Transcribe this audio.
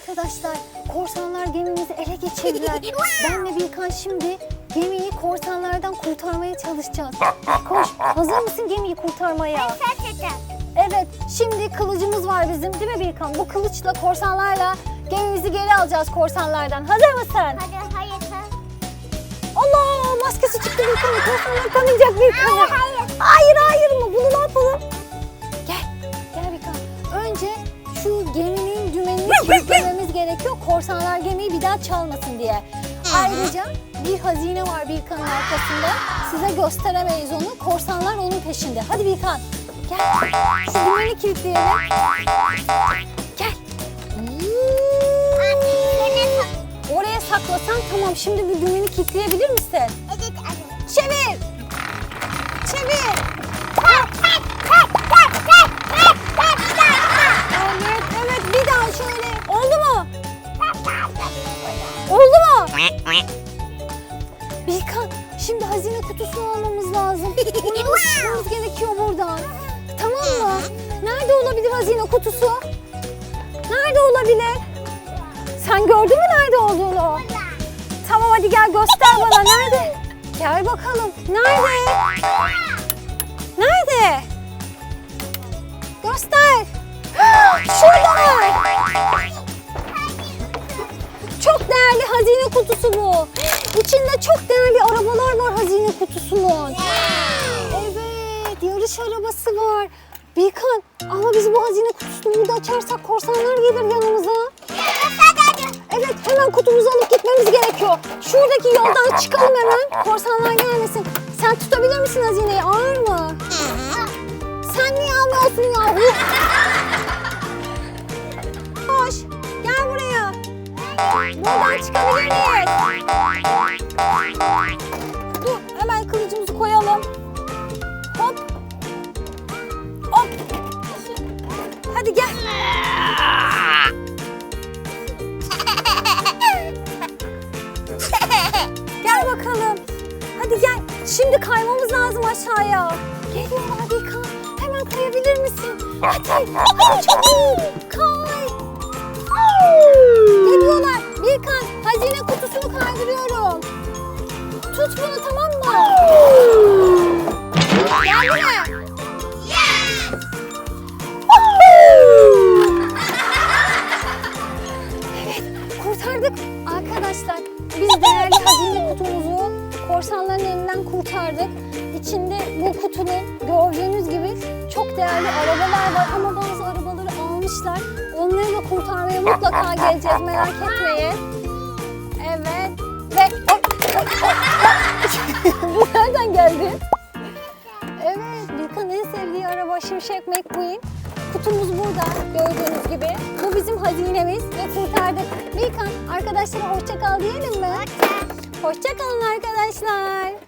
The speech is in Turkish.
Arkadaşlar korsanlar gemimizi ele geçirdiler. ben ve Bilkan şimdi gemiyi korsanlardan kurtarmaya çalışacağız. Koş hazır mısın gemiyi kurtarmaya? Evet şimdi kılıcımız var bizim değil mi Bilkan? Bu kılıçla korsanlarla gemimizi geri alacağız korsanlardan. Hazır mısın? Hadi hayır. Allah maskesi çıktı Bilkan'ın korsanlar tanıyacak Bilkan'ı. Hayır, hayır. Hayır hayır mı? Bunu ne yapalım? Gerekiyor. Korsanlar gemiyi bir daha çalmasın diye. Ayrıca bir hazine var Bilkan'ın arkasında. Size gösteremeyiz onu. Korsanlar onun peşinde. Hadi Bilkan. Gel. Şu dümeni kilitleyelim. Gel. Oraya saklasan tamam. Şimdi bir dümeni kilitleyebilir misin? Evet anne. Çevir. Şimdi hazine kutusunu almamız lazım. Bunu çıkmamız gerekiyor buradan. Tamam mı? Nerede olabilir hazine kutusu? Nerede olabilir? Sen gördün mü nerede olduğunu? Tamam hadi gel göster bana. Nerede? Gel bakalım. Nerede? Nerede? Göster. Şurada. Çok değerli hazine kutusu bu. İçinde çok değerli arabalar var hazine kutusunun. Evet, yarış arabası var. Bilkan, ama biz bu hazine kutusunu burada açarsak korsanlar gelir yanımıza. Evet, hemen kutumuzu alıp gitmemiz gerekiyor. Şuradaki yoldan çıkalım hemen, korsanlar gelmesin. Sen tutabilir misin hazineyi? Ağır mı? Sen niye almıyorsun yahu? Hadi gel. Gel bakalım. Hadi gel. Şimdi kaymamız lazım aşağıya. Geliyorlar Bilkan. Hemen kayabilir misin? Hadi. Hadi çabuk. Kay. Korsanların elinden kurtardık. İçinde bu kutunun gördüğünüz gibi çok değerli arabalar var ama bazı arabaları almışlar. Onları da kurtarmaya mutlaka geleceğiz merak etmeyin. Evet. Ve bu nereden geldi? Evet, Bilkan en sevdiği araba Şimşek McQueen. Kutumuz burada gördüğünüz gibi. Bu bizim hazinemiz ve kurtardık. Bilkan arkadaşlara hoşça kal diyelim mi? Hoşça Hoşçakalın arkadaşlar.